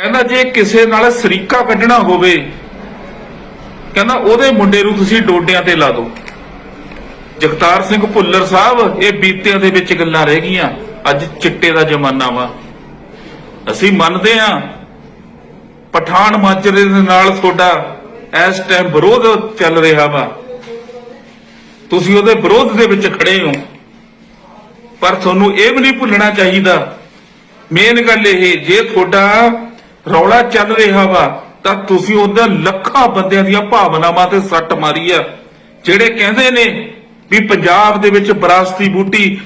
ਕਹਿੰਦਾ ਜੇ ਕਿਸੇ ਨਾਲ ਸਰੀਕਾ ਕੱਢਣਾ ਹੋਵੇ, ਕਹਿੰਦਾ ਉਹਦੇ ਮੁੰਡੇ ਨੂੰ ਤੁਸੀਂ ਡੋਡਿਆਂ ਤੇ ਲਾ ਦਿਓ। ਜਗਤਾਰ ਸਿੰਘ ਭੁੱਲਰ ਸਾਹਿਬ, ਇਹ ਬੀਤਿਆਂ ਦੇ ਵਿੱਚ ਗੱਲਾਂ ਰਹਿ ਗਈਆਂ। ਅੱਜ ਚਿੱਟੇ ਦਾ ਜ਼ਮਾਨਾ ਵਾ। ਅਸੀਂ ਮੰਨਦੇ ਹਾਂ, ਪਠਾਨ ਮਾਜਰੇ ਦੇ ਨਾਲ ਤੁਹਾਡਾ ਇਸ ਟਾਈਮ ਵਿਰੋਧ ਚੱਲ ਰਿਹਾ ਵਾ। ਤੁਸੀਂ ਉਹਦੇ ਵਿਰੋਧ ਦੇ ਵਿੱਚ ਖੜੇ ਹੋ। ਪਰ ਤੁਹਾਨੂੰ ਇਹ ਵੀ ਨਹੀਂ ਭੁੱਲਣਾ ਚਾਹੀਦਾ। ਮੇਨ ਗੱਲ ਇਹ, ਜੇ ਤੁਹਾਡਾ ਰੌਲਾ ਚੱਲ ਰਿਹਾ ਵਾ, ਤਾਂ ਤੁਸੀਂ ਉਹਦਾ ਲੱਖਾਂ ਬੰਦਿਆਂ ਦੀਆਂ ਭਾਵਨਾਵਾਂ ਤੇ ਸੱਟ ਮਾਰੀ ਆ। ਜਿਹੜੇ ਕਹਿੰਦੇ ਨੇ ਵੀ ਪੰਜਾਬ ਦੇ ਵਿੱਚ ਵਿਰਾਸਤੀ ਬੂਟੀ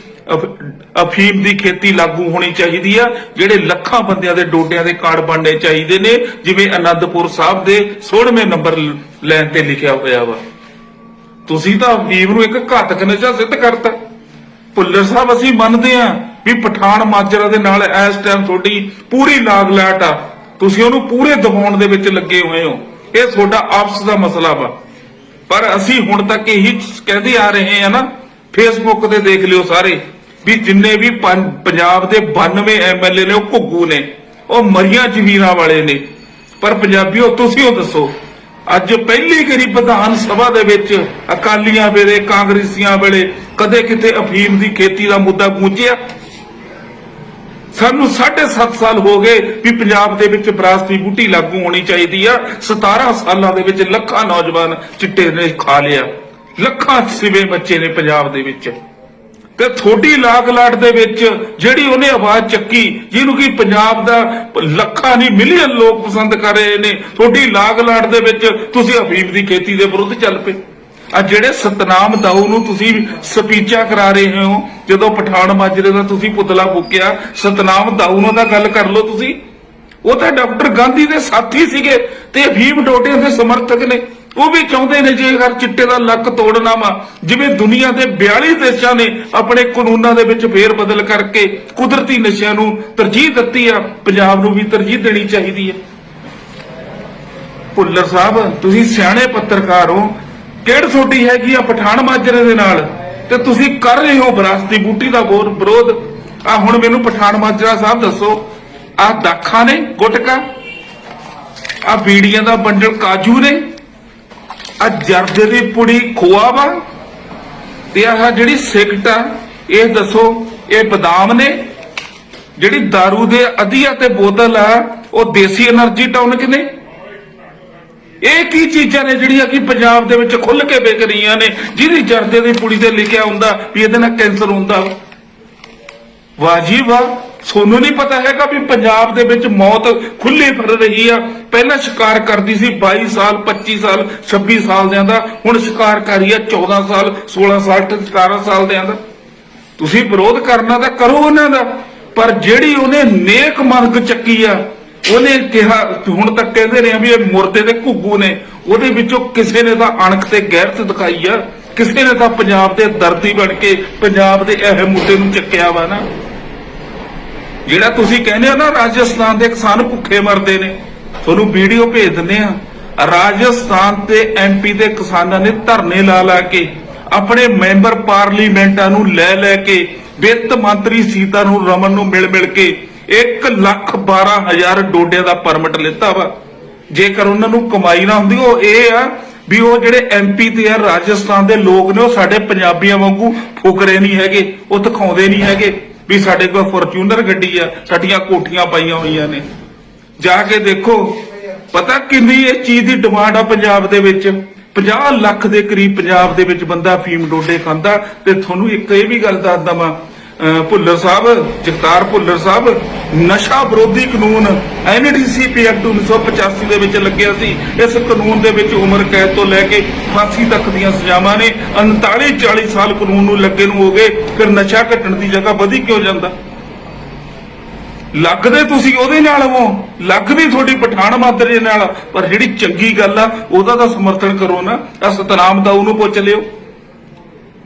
ਅਫੀਮ ਦੀ ਖੇਤੀ ਲਾਗੂ ਹੋਣੀ ਚਾਹੀਦੀ ਆ, ਜਿਹੜੇ ਲੱਖਾਂ ਬੰਦਿਆਂ ਦੇ ਡੋਡਿਆਂ ਦੇ ਕਾਰਡ ਬਣਨੇ ਚਾਹੀਦੇ ਨੇ, ਜਿਵੇਂ ਅਨੰਦਪੁਰ ਸਾਹਿਬ ਦੇ 16ਵੇਂ ਨੰਬਰ ਲਾਈਨ ਤੇ ਲਿਖਿਆ ਹੋਇਆ ਵਾ। ਤੁਸੀਂ ਤਾਂ ਅਫੀਮ ਨੂੰ ਇੱਕ ਘਾਤਕ ਨਸ਼ਾ ਸਿੱਧ ਕਰਤਾ। ਭੁੱਲਰ ਸਾਹਿਬ, ਅਸੀਂ ਮੰਨਦੇ ਹਾਂ ਵੀ ਪਠਾਨ ਮਾਜਰਾ ਦੇ ਨਾਲ ਇਸ ਟਾਈਮ ਤੁਹਾਡੀ ਪੂਰੀ ਲਾਗ ਲਾਟ ਆ। ਤੁਸੀਂ ਉਹਨੂੰ ਪੂਰੇ ਦਬਾਉਣ ਦੇ ਵਿੱਚ ਲੱਗੇ ਹੋਏ ਹੋ। ਇਹ ਤੁਹਾਡਾ ਆਪਸ ਦਾ ਮਸਲਾ ਵਾ। ਪਰ ਅਸੀਂ ਹੁਣ ਤੱਕ ਇਹੀ ਕਹਿੰਦੇ ਆ ਰਹੇ ਹਾਂ ਨਾ ਫੇਸਬੁੱਕ ਤੇ ਦੇਖ ਲਿਓ ਸਾਰੇ, ਵੀ ਜਿੰਨੇ ਵੀ ਪੰਜਾਬ ਦੇ 92 ਐਮਐਲਏ ਨੇ, ਉਹ ਘੁੱਗੂ ਨੇ, ਉਹ ਮਰੀਆਂ ਜ਼ਮੀਰਾਂ ਵਾਲੇ ਨੇ। ਪਰ ਪੰਜਾਬੀਓ, ਤੁਸੀਂ ਉਹ ਦੱਸੋ, ਅੱਜ ਪਹਿਲੀ ਗਰੀ ਵਿਧਾਨ ਸਭਾ ਦੇ ਵਿੱਚ ਅਕਾਲੀਆਂ ਵੇਲੇ, ਕਾਂਗਰਸੀਆਂ ਵੇਲੇ ਕਦੇ ਕਿਤੇ ਅਫੀਮ ਦੀ ਖੇਤੀ ਦਾ ਮੁੱਦਾ ਗੂੰਜਿਆ? ਸਾਨੂੰ 7.5 ਸਾਲ ਹੋ ਗਏ ਵੀ ਪੰਜਾਬ ਦੇ ਵਿੱਚ ਵਿਰਾਸਤੀ ਬੂਟੀ ਲਾਗੂ ਹੋਣੀ ਚਾਹੀਦੀ ਆ। 17 ਸਾਲਾਂ ਦੇ ਵਿੱਚ ਲੱਖਾਂ ਨੌਜਵਾਨ ਚਿੱਟੇ ਨੇ ਖਾ ਲਿਆ। ਲੱਖਾਂ ਸਿਵੇ ਬੱਚੇ ਨੇ ਪੰਜਾਬ ਦੇ ਵਿੱਚ। ਤੇ ਥੋੜੀ ਲਾਗ ਲਾਟ ਦੇ ਵਿੱਚ ਜਿਹੜੀ ਉਹਨੇ ਆਵਾਜ਼ ਚੱਕੀ, ਜਿਹਨੂੰ ਕਿ ਪੰਜਾਬ ਦਾ ਲੱਖਾਂ ਨਹੀਂ, ਮਿਲੀਅਨ ਲੋਕ ਪਸੰਦ ਕਰ ਰਹੇ ਨੇ ਥੋੜੀ ਲਾਗ ਲਾਟ ਦੇ ਵਿੱਚ ਤੁਸੀਂ ਅਫੀਮ ਦੀ ਖੇਤੀ ਦੇ ਵਿਰੁੱਧ ਚੱਲ ਪਏ। ਆ ਜਿਹੜੇ ਸਤਨਾਮ ਦਾਊ ਨੂੰ ਤੁਸੀਂ ਸਪੀਚਾਂ ਕਰਾ ਰਹੇ ਹੋ, ਜਦੋਂ ਪਠਾਨ ਮਾਜਰੇ ਦਾ ਤੁਸੀਂ ਪੁਤਲਾ ਫੂਕਿਆ, ਸਤਨਾਮ ਦਾਊ ਨਾਲ ਤਾਂ ਗੱਲ ਕਰ ਲਓ ਤੁਸੀਂ। ਉਹ ਤਾਂ ਡਾਕਟਰ ਗਾਂਧੀ ਦੇ ਸਾਥੀ ਸੀਗੇ ਤੇ ਅਫੀਮ ਡੋਟਿਆਂ ਦੇ ਸਮਰਥਕ ਨੇ। ਉਹ ਵੀ ਚਾਹੁੰਦੇ ਨੇ ਜੇ ਅਗਰ ਚਿੱਟੇ ਦਾ ਲੱਕ ਤੋੜਨਾ ਵਾ, ਜਿਵੇਂ ਦੁਨੀਆ ਦੇ 42 ਦੇਸ਼ਾਂ ਨੇ ਆਪਣੇ ਕਾਨੂੰਨਾਂ ਦੇ ਵਿੱਚ ਫੇਰ ਬਦਲ ਕਰਕੇ ਕੁਦਰਤੀ ਨਸ਼ਿਆਂ ਨੂੰ ਤਰਜੀਹ ਦਿੱਤੀ ਆ, ਪੰਜਾਬ ਨੂੰ ਵੀ ਤਰਜੀਹ ਦੇਣੀ ਚਾਹੀਦੀ ਹੈ ਭੁੱਲਰ ਸਾਹਿਬ, ਤੁਸੀਂ ਸਿਆਣੇ ਪੱਤਰਕਾਰ ਹੋ ਕਿਹੜੀ ਤੁਹਾਡੀ ਹੈਗੀ ਆ ਪਠਾਨ ਮਾਜਰੇ ਦੇ ਨਾਲ? ਤੇ ਤੁਸੀਂ ਕਰ ਰਹੇ ਹੋ ਵਿਰਾਸਤੀ ਬੂਟੀ ਦਾ ਗੋਰ ਵਿਰੋਧ। ਆ ਹੁਣ ਮੈਨੂੰ ਪਠਾਨ ਮਾਜਰਾ ਸਾਹਿਬ ਦੱਸੋ। ਆ ਦਾਖਾਂ ਨੇ, ਗੁਟਕਾ। ਆ ਬੀੜੀਆਂ ਦਾ ਬੰਡਲ ਕਾਜੂ ਨੇ। ਆ ਜਰਦੇ ਦੀ ਪੁੜੀ ਖੋਆ ਵਾ। ਤੇ ਆਹ ਜਿਹੜੀ ਸਿਕਟ ਆ, ਇਹ ਦੱਸੋ, ਇਹ ਬਦਾਮ ਨੇ। ਜਿਹੜੀ दारू ਦੇ ਅਧੀਆ ਤੇ ਬੋਤਲ ਆ, ਉਹ ਦੇਸੀ એનર્ਜੀ ਟੌਨਿਕ ਨੇ। ਇਹ ਕੀ ਚੀਜ਼ਾਂ ਨੇ ਜਿਹੜੀਆਂ ਕਿ ਪੰਜਾਬ ਦੇ ਵਿੱਚ ਖੁੱਲ ਕੇ ਵਿਕ ਰਹੀਆਂ ਨੇ? ਜਿਹਦੀ ਜਰਦੇ ਦੀ ਪੁੜੀ ਤੇ ਲਿਖਿਆ ਹੁੰਦਾ ਵੀ ਇਹਦੇ ਨਾਲ ਕੈਂਸਰ ਹੁੰਦਾ। ਵਾ। ਵਾਹ ਜੀ ਵਾਹ, ਸੋਨੂੰ ਨਹੀਂ ਪਤਾ ਹੈਗਾ ਵੀ ਪੰਜਾਬ ਦੇ ਵਿੱਚ ਮੌਤ ਖੁੱਲੀ ਫਿਰ ਰਹੀ ਆ। ਪਹਿਲਾਂ ਸ਼ਿਕਾਰ ਕਰਦੀ ਸੀ 22 ਸਾਲ 25 ਸਾਲ 26 ਸਾਲ ਦਿਆਂ ਦਾ ਹੁਣ ਸ਼ਿਕਾਰ ਕਰੀ ਆ 14 ਸਾਲ 16 ਸਾਲ ਤੇ 17 ਸਾਲ ਦਿਆਂ ਦਾ ਤੁਸੀਂ ਵਿਰੋਧ ਕਰਨਾ ਤਾਂ ਕਰੋ ਉਹਨਾਂ ਦਾ, ਪਰ ਜਿਹੜੀ ਉਹਨੇ ਨੇਕ ਮੰਗ ਚੱਕੀ ਆ ਉਹਨੇ ਕਿਹਾ, ਹੁਣ ਤੱਕ ਕਹਿੰਦੇ ਨੇ ਵੀ ਇਹ ਮੁਰਦੇ ਦੇ ਘੁੱਗੂ ਨੇ। ਉਹਦੇ ਵਿੱਚੋਂ ਕਿਸੇ ਨੇ ਤਾਂ ਅਣਖ ਤੇ ਗੈਰਤ ਦਿਖਾਈ ਆ। ਕਿਸੇ ਨੇ ਤਾਂ ਪੰਜਾਬ ਦੇ ਦਰਦੀ ਬਣ ਕੇ ਪੰਜਾਬ ਦੇ ਇਹ ਮੁੱਦੇ ਨੂੰ ਚੱਕਿਆ ਵਾ ਨਾ। ਜਿਹੜਾ ਤੁਸੀਂ ਕਹਿੰਦੇ ਹੋ ਨਾ, ਰਾਜਸਥਾਨ ਦੇ ਕਿਸਾਨ ਭੁੱਖੇ ਮਰਦੇ ਨੇ। ਤੁਹਾਨੂੰ ਵੀਡੀਓ ਭੇਜ ਦਿੰਦੇ ਆ। ਰਾਜਸਥਾਨ ਤੇ ਐਮਪੀ ਦੇ ਕਿਸਾਨਾਂ ਨੇ ਧਰਨੇ ਲਾ ਲਾ ਕੇ ਆਪਣੇ ਮੈਂਬਰ ਪਾਰਲੀਮੈਂਟਾਂ ਨੂੰ ਲੈ ਲੈ ਕੇ ਵਿੱਤ ਮੰਤਰੀ ਸੀਤਾ ਨੂੰ ਰਮਨ ਨੂੰ ਮਿਲ ਮਿਲ ਕੇ 1 ਲੱਖ 12 ਹਜ਼ਾਰ ਡੋਡਿਆਂ ਦਾ ਪਰਮਿਟ ਲਿੱਤਾ ਵਾ। ਜੇਕਰ ਉਹਨਾਂ ਨੂੰ ਕਮਾਈ ਨਾ ਹੁੰਦੀ, ਉਹ ਇਹ ਆ ਵੀ ਉਹ ਜਿਹੜੇ ਐਮਪੀ ਤੇ ਆ, ਰਾਜਸਥਾਨ ਦੇ ਲੋਕ ਨੇ, ਉਹ ਸਾਡੇ ਪੰਜਾਬੀਆਂ ਵਾਂਗੂ ਫੁਕਰੇ ਨਹੀਂ ਹੈਗੇ, ਉਹ ਦਿਖਾਉਂਦੇ ਨਹੀਂ ਹੈਗੇ ਵੀ ਸਾਡੇ ਕੋਲ ਫੋਰਚੂਨਰ ਗੱਡੀ ਆ, ਸਾਡੀਆਂ ਕੋਠੀਆਂ ਪਾਈਆਂ ਹੋਈਆਂ ਨੇ। ਜਾ ਕੇ ਦੇਖੋ, ਪਤਾ ਕਿੰਨੀ ਇਹ ਚੀਜ਼ ਦੀ ਡਿਮਾਂਡ ਆ ਪੰਜਾਬ ਦੇ ਵਿੱਚ? 50 ਲੱਖ ਦੇ ਕਰੀਬ ਪੰਜਾਬ ਦੇ ਵਿੱਚ ਬੰਦਾ ਫੀਮ ਡੋਡੇ ਖਾਂਦਾ, ਤੇ ਤੁਹਾਨੂੰ ਇੱਕ ਇਹ ਵੀ ਗੱਲ ਦੱਸਦਾ ਵਾਂ ਭੁੱਲਰ ਸਾਹਿਬ, ਜਗਤਾਰ ਭੁੱਲਰ ਸਾਹਿਬ, ਨਸ਼ਾ ਵਿਰੋਧੀ ਕਾਨੂੰਨ ਐਨਡੀਸੀਪੀ ਐਕਟ 1985 ਦੇ ਵਿੱਚ ਲੱਗਿਆ ਸੀ। ਇਸ ਕਾਨੂੰਨ ਦੇ ਵਿੱਚ ਉਮਰ ਕੈਦ ਤੋਂ ਲੈ ਕੇ ਫਾਂਸੀ ਤੱਕ ਦੀਆਂ ਸਜ਼ਾਵਾਂ ਨੇ। 39 40 ਸਾਲ ਕਾਨੂੰਨ ਨੂੰ ਲੱਗੇ ਨੂੰ ਹੋ ਗਏ। ਫਿਰ ਨਸ਼ਾ ਘਟਣ ਦੀ ਜਗ੍ਹਾ ਵਧੀ ਕਿਉਂ ਜਾਂਦਾ? ਲੱਗਦੇ ਤੁਸੀਂ ਉਹਦੇ ਨਾਲ ਹੋ। ਲੱਗਦੀ ਤੁਹਾਡੀ ਪਠਾਨ ਮਾਦਰੇ ਨਾਲ। ਪਰ ਜਿਹੜੀ ਚੰਗੀ ਗੱਲ ਆ, ਉਹਦਾ ਤਾਂ ਸਮਰਥਨ ਕਰੋ ਨਾ। ਆ ਸਤਨਾਮ ਦਾ ਉਹਨੂੰ ਪੁੱਛ ਲਿਓ।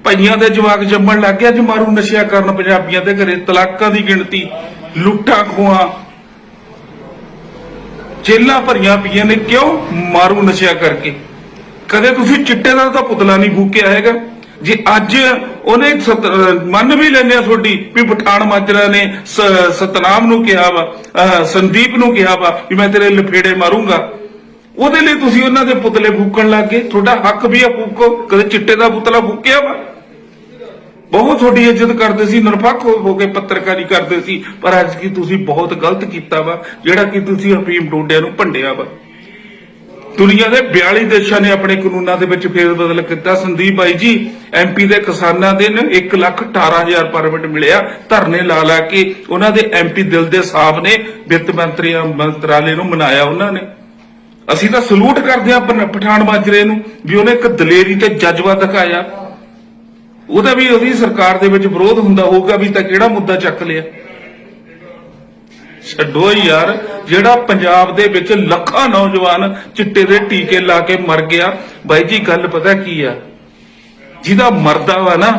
ਭਈਆਂ ਦੇ ਜਵਾਕ ਜੰਮਣ ਲੱਗ ਗਿਆ, ਅੱਜ ਨਸ਼ਿਆ ਕਰਨ ਪੰਜਾਬੀਆਂ ਦੇ ਘਰੇ, ਤਲਾਕਾਂ ਦੀ ਗਿਣਤੀ, ਲੁੱਟਾਂ ਖੋਹਾਂ। ਜੇਲਾਂ ਭਰੀਆਂ ਪਈਆਂ ਨੇ, ਕਿਉਂ? ਮਾਰੂ ਨਸ਼ਿਆ ਕਰਕੇ। ਕਦੇ ਤੁਸੀਂ ਚਿੱਟੇ ਦਾ ਤਾਂ ਪੁਤਲਾ ਨਹੀਂ ਫੂਕਿਆ ਹੈਗਾ। ਜੇ ਅੱਜ ਉਹਨੇ ਮੰਨ ਵੀ ਲੈਂਦੇ ਆ ਤੁਹਾਡੀ ਵੀ ਪਠਾਨ ਮਾਜਰਾ ਨੇ ਸਤਨਾਮ ਨੂੰ ਕਿਹਾ ਵਾ ਸੰਦੀਪ ਨੂੰ ਕਿਹਾ ਵਾ ਵੀ ਮੈਂ ਤੇਰੇ ਲਫੇੜੇ ਮਾਰੂੰਗਾ। ਉਹਦੇ ਲਈ ਤੁਸੀਂ ਉਹਨਾਂ ਦੇ ਪੁਤਲੇ ਫੂਕਣ ਲੱਗ ਗਏ। ਤੁਹਾਡਾ ਹੱਕ ਵੀ ਆ ਫੂਕੋ। ਕਦੇ ਚਿੱਟੇ ਦਾ ਪੁਤਲਾ ਫੂਕਿਆ ਵਾ? ਬਹੁਤ ਤੁਹਾਡੀ ਇੱਜ਼ਤ ਕਰਦੇ ਸੀ, ਨਿਰਪੱਖ ਹੋ ਕੇ ਪੱਤਰਕਾਰੀ ਕਰਦੇ ਸੀ, ਪਰ ਅੱਜ ਕੀ ਤੁਸੀਂ ਬਹੁਤ ਗਲਤ ਕੀਤਾ ਵਾ, ਜਿਹੜਾ ਕਿ ਤੁਸੀਂ ਹਫੀਮ ਡੋਡਿਆਂ ਨੂੰ ਭੰਡਿਆ ਵਾ। ਦੁਨੀਆ ਦੇ 42 ਦੇਸ਼ਾਂ ਨੇ ਆਪਣੇ ਕਾਨੂੰਨਾਂ ਦੇ ਵਿੱਚ ਫੇਰ ਬਦਲ ਕੀਤਾ। ਸੰਦੀਪ ਬਾਈ ਜੀ ਐਮਪੀ ਦੇ ਕਿਸਾਨਾਂ ਦੇ ਨੇ 1 ਲੱਖ 18000 ਪਰਮਿਟ ਮਿਲਿਆ, ਧਰਨੇ ਲਾ ਲਾ ਕੇ ਉਹਨਾਂ ਦੇ ਐਮਪੀ ਦਿਲ ਦੇ ਸਾਹਿਬ ਨੇ ਵਿੱਤ ਮੰਤਰੀ ਮੰਤਰਾਲੇ ਨੂੰ ਮਨਾਇਆ ਉਹਨਾਂ ਨੇ। ਅਸੀਂ ਤਾਂ ਸਲੂਟ ਕਰਦੇ ਆ ਪਠਾਨ ਮਾਜਰੇ ਨੂੰ, ਵੀ ਉਹਨੇ ਇੱਕ ਦਲੇਰੀ ਤੇ ਜਜ਼ਬਾ ਦਿਖਾਇਆ। ਉਹਦਾ ਵੀ ਉਹਦੀ ਸਰਕਾਰ ਦੇ ਵਿੱਚ ਵਿਰੋਧ ਹੁੰਦਾ ਹੋਊਗਾ ਵੀ ਤਾਂ ਕਿਹੜਾ ਮੁੱਦਾ ਚੱਕ ਲਿਆ। ਛੱਡੋ ਯਾਰ, ਜਿਹੜਾ ਪੰਜਾਬ ਦੇ ਵਿੱਚ ਲੱਖਾਂ ਨੌਜਵਾਨ ਚਿੱਟੇ ਦੇ ਟੀਕੇ ਲਾ ਕੇ ਮਰ ਗਿਆ, ਬਾਈ ਜੀ ਗੱਲ ਪਤਾ ਕੀ ਆ? ਜਿਹਦਾ ਮਰਦਾ ਵਾ ਨਾ,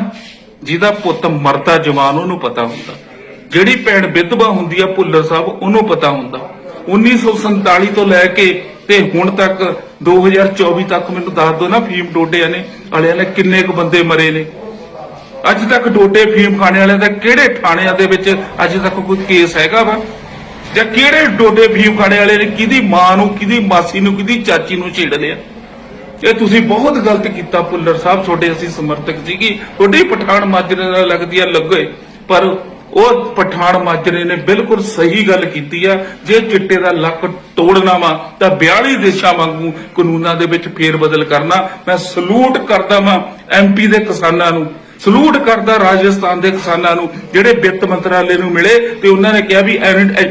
ਜਿਹਦਾ ਪੁੱਤ ਮਰਦਾ ਜਵਾਨ ਉਹਨੂੰ ਪਤਾ ਹੁੰਦਾ। ਜਿਹੜੀ ਭੈਣ ਵਿਧਵਾ ਹੁੰਦੀ ਆ ਭੁੱਲਰ ਸਾਹਿਬ, ਉਹਨੂੰ ਪਤਾ ਹੁੰਦਾ। 1947 ਤੋਂ ਲੈ ਕੇ ਤੇ ਹੁਣ ਤੱਕ 2024 ਤੱਕ ਮੈਨੂੰ ਦੱਸ ਦਿਓ ਨਾ, ਫੀਮ ਡੋਡਿਆਂ ਨੇ, ਵਾਲਿਆਂ ਨੇ ਕਿੰਨੇ ਕੁ ਬੰਦੇ ਮਰੇ ਨੇ। ਅੱਜ ਤੱਕ ਡੋਡੇ ਫੀਮ ਖਾਣੇ ਵਾਲਿਆਂ ਦਾ ਕਿਹੜੇ ਥਾਣਿਆਂ ਦੇ ਵਿੱਚ ਅੱਜ ਤੱਕ ਕੋਈ ਕੇਸ ਹੈਗਾ ਵਾ? ਜਾਂ ਕਿਹੜੇ ਡੋਡੇ ਫੀਮ ਖਾਣੇ ਵਾਲੇ ਨੇ ਕਿਹਦੀ ਮਾਂ ਨੂੰ, ਕਿਹਦੀ ਮਾਸੀ ਨੂੰ, ਕਿਹਦੀ ਚਾਚੀ ਨੂੰ ਛੇੜ ਲਿਆ ਇਹ ਤੁਸੀਂ ਬਹੁਤ ਗਲਤ ਕੀਤਾ ਪੁੱਲਰ ਸਾਹਿਬ, ਤੁਹਾਡੇ ਅਸੀਂ ਸਮਰਥਕ ਸੀਗੀ। ਤੁਹਾਡੀ ਪਠਾਨ ਮਾਜਰੇ ਨਾਲ ਲੱਗਦੀ ਆ ਲੱਗੇ ਪਰ ਉਹ ਪਠਾਨ ਮਾਜਰੇ ਨੇ ਬਿਲਕੁਲ ਸਹੀ ਗੱਲ ਕੀਤੀ ਆ। ਜੇ ਚਿੱਟੇ ਦਾ ਲੱਕ ਤੋੜਨਾ ਵਾ, ਤਾਂ 42 ਦੇਸ਼ਾਂ ਵਾਂਗੂ ਕਾਨੂੰਨਾਂ ਦੇ ਵਿੱਚ ਫੇਰ ਬਦਲ ਕਰਨਾ। ਮੈਂ ਸਲੂਟ ਕਰਦਾ ਵਾਂ ਐਮਪੀ ਦੇ ਕਿਸਾਨਾਂ ਨੂੰ। ਸਲੂਟ ਕਰਦਾ ਰਾਜਸਥਾਨ ਦੇ ਕਿਸਾਨਾਂ ਨੂੰ, ਜਿਹੜੇ ਵਿੱਤ ਮੰਤਰਾਲੇ ਨੂੰ ਮਿਲੇ ਤੇ ਉਹਨਾਂ ਨੇ ਕਿਹਾ ਵੀ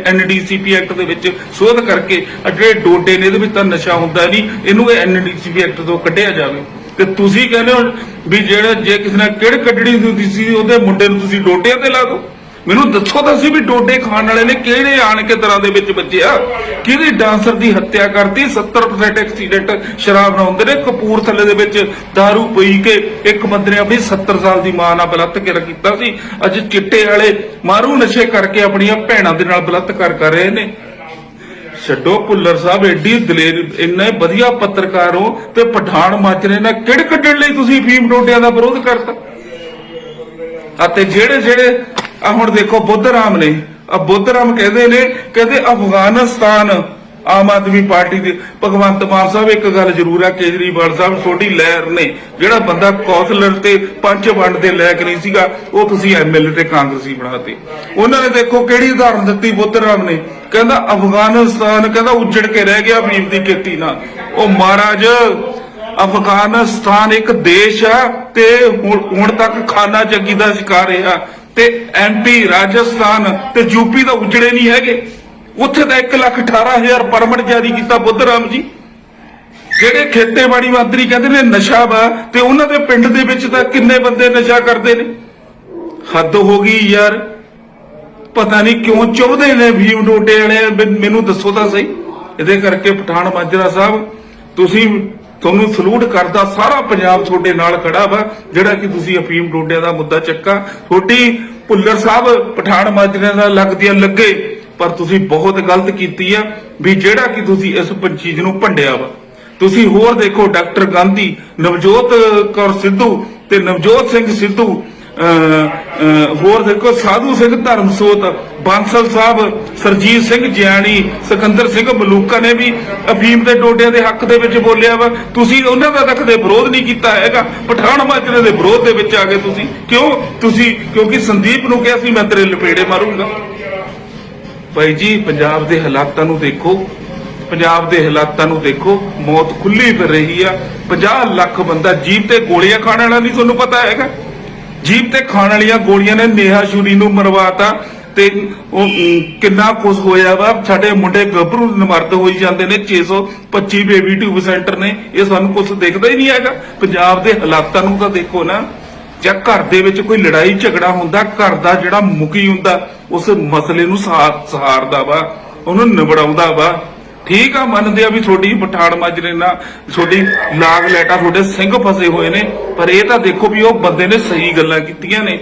ਐਨਡੀਸੀਪੀ ਐਕਟ ਦੇ ਵਿੱਚ ਸੋਧ ਕਰਕੇ ਜਿਹੜੇ ਡੋਡੇ ਨੇ, ਇਹਦੇ ਵਿੱਚ ਤਾਂ ਨਸ਼ਾ ਹੁੰਦਾ ਨਹੀਂ। ਇਹਨੂੰ ਐਨਡੀਸੀਪੀ ਐਕਟ ਤੋਂ ਕੱਢਿਆ ਜਾਵੇ। ਤੇ ਤੁਸੀਂ ਕਹਿੰਦੇ ਹੋ ਵੀ ਜਿਹੜਾ ਜੇ ਕਿਸੇ ਨੇ ਕਿਹੜ ਕੱਢਣੀ ਹੁੰਦੀ ਸੀ, ਉਹਦੇ ਮੁੰਡੇ ਨੂੰ ਤੁਸੀਂ ਡੋਟਿਆਂ ਤੇ ਲਾ ਦਿਓ। ਮੈਨੂੰ ਦੱਸੋ ਤਾਂ ਸੀ ਵੀ ਡੋਡੇ ਖਾਣ ਵਾਲੇ ਨੇ ਕਿਹੜੇ ਆਣ ਕੇ ਤਰ੍ਹਾਂ ਦੇ ਵਿੱਚ ਬੱਚਿਆ ਕਿਹਦੀ ਡਾਂਸਰ ਦੀ ਹੱਤਿਆ ਕਰਤੀ? 70% ਐਕਸੀਡੈਂਟ ਸ਼ਰਾਬ ਨਾਲ ਹੁੰਦੇ ਨੇ। ਕਪੂਰਥਲੇ ਦੇ ਵਿੱਚ दारू ਪੀ ਕੇ ਇੱਕ ਬੰਦੇ ਨੇ ਆਪਣੀ 70 ਸਾਲ ਦੀ ਮਾਂ ਨਾਲ ਬਲਾਤਕਾਰ ਕੀਤਾ ਸੀ। ਅੱਜ ਚਿੱਟੇ ਵਾਲੇ ਮਾਰੂ ਨਸ਼ੇ ਕਰਕੇ ਆਪਣੀਆਂ ਭੈਣਾਂ ਦੇ ਨਾਲ ਬਲਾਤਕਾਰ ਕਰ ਰਹੇ ਨੇ। ਛੱਡੋ ਭੁੱਲਰ ਸਾਹਿਬ ਐਡੀ ਦਲੇਰ, ਇੰਨੇ ਵਧੀਆ ਪੱਤਰਕਾਰ ਹੋ ਤੇ ਪਠਾਨ ਮਾਜਰੇ ਨਾਲ ਕਿੜ ਕੱਢਣ ਲਈ ਤੁਸੀਂ ਫੀਮ ਡੋਡਿਆਂ ਦਾ ਵਿਰੋਧ ਕਰਤਾ? ਅਤੇ ਜਿਹੜੇ ਜਿਹੜੇ ਆ ਹੁਣ ਦੇਖੋ ਬੁੱਧ ਰਾਮ ਨੇ ਆ ਬੁੱਧ ਰਾਮ ਕਹਿੰਦੇ ਨੇ, ਕਹਿੰਦੇ ਅਫਗਾਨਿਸਤਾਨ, ਆਮ ਆਦਮੀ ਪਾਰਟੀ ਦੇ, ਭਗਵੰਤ ਮਾਨ ਸਾਹਿਬ ਇੱਕ ਗੱਲ ਜ਼ਰੂਰ ਆ ਕੇਜਰੀਵਾਲ ਸਾਹਿਬ ਛੋਟੀ ਲਹਿਰ ਨੇ, ਜਿਹੜਾ ਬੰਦਾ ਕੌਂਸਲਰ ਤੇ ਪੰਚ ਵੰਡ ਦੇ ਲਾਇਕ ਨਹੀਂ ਸੀਗਾ, ਉਹ ਤੁਸੀਂ ਐਮਐਲਏ ਤੇ ਕਾਂਗਰਸੀ ਬਣਾਤੇ। ਉਹਨਾਂ ਨੇ ਦੇਖੋ ਕਿਹੜੀ ਉਦਾਹਰਨ ਦਿੱਤੀ ਬੁੱਧ ਰਾਮ ਨੇ, ਕਹਿੰਦਾ ਅਫਗਾਨਿਸਤਾਨ, ਕਹਿੰਦਾ ਉੱਜੜ ਕੇ ਰਹਿ ਗਿਆ ਫੀਮ ਦੀ ਖੇਤੀ ਨਾਲ। ਉਹ ਮਹਾਰਾਜ, ਅਫਗਾਨਿਸਤਾਨ ਇੱਕ ਦੇਸ਼ ਆ, ਤੇ ਹੁਣ ਹੁਣ ਤੱਕ ਖਾਨਾ ਜੰਗੀ ਦਾ ਸ਼ਿਕਾਰ ਰਿਹਾ। ਤੇ ਐਮਪੀ ਰਾਜਸਥਾਨ ਤੇ ਯੂਪੀ ਦਾ ਉਜੜੇ ਨਹੀਂ ਹੈਗੇ। ਉੱਥੇ ਤਾਂ 1 ਲੱਖ 18 ਹਜ਼ਾਰ ਪਰਮਿਟ ਜਾਰੀ ਕੀਤਾ ਬੁੱਧ ਰਾਮ ਜੀ। ਜਿਹੜੇ ਖੇਤੀਬਾੜੀ ਮੰਤਰੀ ਕਹਿੰਦੇ ਨੇ ਨਸ਼ਾ ਵਾ ਤੇ ਉਹਨਾਂ ਦੇ ਪਿੰਡ ਦੇ ਵਿੱਚ ਤਾਂ ਕਿੰਨੇ ਬੰਦੇ ਨਸ਼ਾ ਕਰਦੇ ਨੇ? ਹੱਦ ਹੋ ਗਈ ਯਾਰ। ਪਤਾ ਨਹੀਂ ਕਿਉਂ ਚੁੱਭਦੇ ਨੇ ਭੀਮ ਡੋਟੇ ਵਾਲੇ ਮੈਨੂੰ ਦੱਸੋ ਤਾਂ ਸਹੀ। ਇਹਦੇ ਕਰਕੇ ਪਠਾਨ ਮਾਜਰਾ ਸਾਹਿਬ, ਤੁਸੀਂ ਤੁਹਾਨੂੰ ਸਲੂਟ ਕਰਦਾ ਸਾਰਾ ਪੰਜਾਬ ਤੁਹਾਡੇ ਨਾਲ ਖੜਾ ਵਾ, ਜਿਹੜਾ ਕਿ ਤੁਸੀਂ ਅਫੀਮ ਡੋਡਿਆਂ ਦਾ ਮੁੱਦਾ ਚੱਕਾ। ਤੁਹਾਡੀ ਭੁੱਲਰ ਸਾਹਿਬ ਪਠਾਨ ਮਾਜਰੇ ਨਾਲ ਲੱਗਦੀਆਂ ਲੱਗੇ, ਪਰ ਤੁਸੀਂ ਬਹੁਤ ਗਲਤ ਕੀਤੀ ਆ ਵੀ ਜਿਹੜਾ ਕਿ ਤੁਸੀਂ ਇਸ ਪੰਚੀਜ਼ ਨੂੰ ਭੰਡਿਆ ਵਾ। ਤੁਸੀਂ ਹੋਰ ਦੇਖੋ, ਡਾਕਟਰ ਗਾਂਧੀ, ਨਵਜੋਤ ਕੌਰ ਸਿੱਧੂ ਤੇ ਨਵਜੋਤ ਸਿੰਘ ਸਿੱਧੂ ਹੋਰ ਦੇਖੋ ਸਾਧੂ ਸਿੰਘ ਧਰਮਸੋਤ, ਬਾਂਸਲ ਸਾਹਿਬ, ਸਰਜੀਤ ਸਿੰਘ ਜਿਆਣੀ ਸਿਕੰਦਰ ਸਿੰਘ ਮਲੂਕਾ ਨੇ ਵੀ ਅਫੀਮ ਦੇ ਡੋਡਿਆਂ ਦੇ ਹੱਕ ਦੇ ਵਿੱਚ ਬੋਲਿਆ ਵਾ। ਤੁਸੀਂ ਉਹਨਾਂ ਦਾ ਤਾਂ ਕਦੇ ਵਿਰੋਧ ਨਹੀਂ ਕੀਤਾ ਹੈਗਾ। ਪਠਾਨ ਮਾਜਰੇ ਦੇ ਵਿਰੋਧ ਦੇ ਵਿੱਚ ਆ ਗਏ ਤੁਸੀਂ। ਕਿਉਂ? ਤੁਸੀਂ ਕਿਉਂਕਿ ਸੰਦੀਪ ਨੂੰ ਕਿਹਾ ਸੀ, ਮੈਂ ਤੇਰੇ ਲਪੇੜੇ ਮਾਰੂੰਗਾ। ਭਾਈ ਜੀ, ਪੰਜਾਬ ਦੇ ਹਾਲਾਤਾਂ ਨੂੰ ਦੇਖੋ। ਪੰਜਾਬ ਦੇ ਹਾਲਾਤਾਂ ਨੂੰ ਦੇਖੋ। ਮੌਤ ਖੁੱਲੀ ਫਿਰ ਰਹੀ ਆ। 50 ਲੱਖ ਬੰਦਾ ਜੀਭ ਤੇ ਗੋਲੀਆਂ ਖਾਣ ਵਾਲਾ ਨਹੀਂ ਤੁਹਾਨੂੰ ਪਤਾ ਹੈਗਾ। ਜੀਭ ਤੇ ਖਾਣ ਵਾਲੀਆਂ ਗੋਲੀਆਂ ਨੇ ਨੇਹਾ ਸ਼ੂਰੀ ਨੂੰ ਮਰਵਾਤਾ ਤੇ ਉਹ ਕਿੰਨਾ ਕੁਝ ਹੋਇਆ ਵਾ। ਸਾਡੇ ਮੁੰਡੇ ਗੱਭਰੂ ਨਮਰਦ ਹੋਈ ਜਾਂਦੇ ਨੇ 625 ਬੇਬੀ ਟਿਊਬ ਸੈਂਟਰ ਨੇ। ਇਹ ਸਾਨੂੰ ਕੁਝ ਦੇਖਦਾ ਹੀ ਨਹੀਂ ਹੈਗਾ। ਪੰਜਾਬ ਦੇ ਹਾਲਾਤਾਂ ਨੂੰ ਤਾਂ ਦੇਖੋ ਨਾ। ਜਾਂ ਘਰ ਦੇ ਵਿੱਚ ਕੋਈ ਲੜਾਈ ਝਗੜਾ ਹੁੰਦਾ, ਘਰ ਦਾ ਜਿਹੜਾ ਮੁਖੀ ਹੁੰਦਾ, ਉਸ ਮਸਲੇ ਨੂੰ ਸਹਾਰਦਾ ਵਾ। ਉਹਨੂੰ ਨਿਬੜਾਉਂਦਾ ਵਾ। ਠੀਕ ਆ, ਮੰਨਦੇ ਆ ਵੀ ਤੁਹਾਡੀ ਪਠਾਨ ਮਾਜਰੇ ਨਾਲ ਤੁਹਾਡੀ ਲਾਗ ਲੈਟਾ ਤੁਹਾਡੇ ਸਿੰਘ ਫਸੇ ਹੋਏ ਨੇ, ਪਰ ਇਹ ਤਾਂ ਦੇਖੋ ਵੀ ਉਹ ਬੰਦੇ ਨੇ ਸਹੀ ਗੱਲਾਂ ਕੀਤੀਆਂ ਨੇ।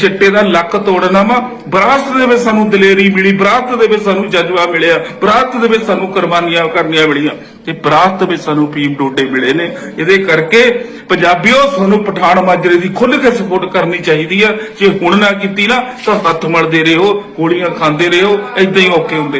ਚਿੱਟੇ ਦਾ ਲੱਕ ਤੋੜਨਾ ਵਾ ਵਿਰਾਸਤ ਦੇ ਵਿੱਚ ਸਾਨੂੰ ਦਲੇਰੀ ਮਿਲੀ ਵਿਰਾਸਤ ਦੇ ਵਿੱਚ ਸਾਨੂੰ ਜਜ਼ਬਾ ਮਿਲਿਆ ਵਿਰਾਸਤ ਦੇ ਵਿੱਚ ਸਾਨੂੰ ਕੁਰਬਾਨੀਆਂ ਕਰਨੀਆਂ ਮਿਲੀਆਂ, ਤੇ ਵਿਰਾਸਤ ਵਿੱਚ ਸਾਨੂੰ ਪੀਮ ਡੋਡੇ ਮਿਲੇ ਨੇ। ਇਹਦੇ ਕਰਕੇ ਪੰਜਾਬੀਓ ਸਾਨੂੰ ਪਠਾਨ ਮਾਜਰੇ ਦੀ ਖੁੱਲ੍ਹ ਕੇ ਸਪੋਰਟ ਕਰਨੀ ਚਾਹੀਦੀ ਆ। ਜੇ ਹੁਣ ਨਾ ਕੀਤੀ ਨਾ, ਤਾਂ ਹੱਥ ਮਲਦੇ ਰਹੋ, ਗੋਲੀਆਂ ਖਾਂਦੇ ਰਹੋ, ਏਦਾਂ ਹੀ ਔਕੇ ਹੁੰਦੇ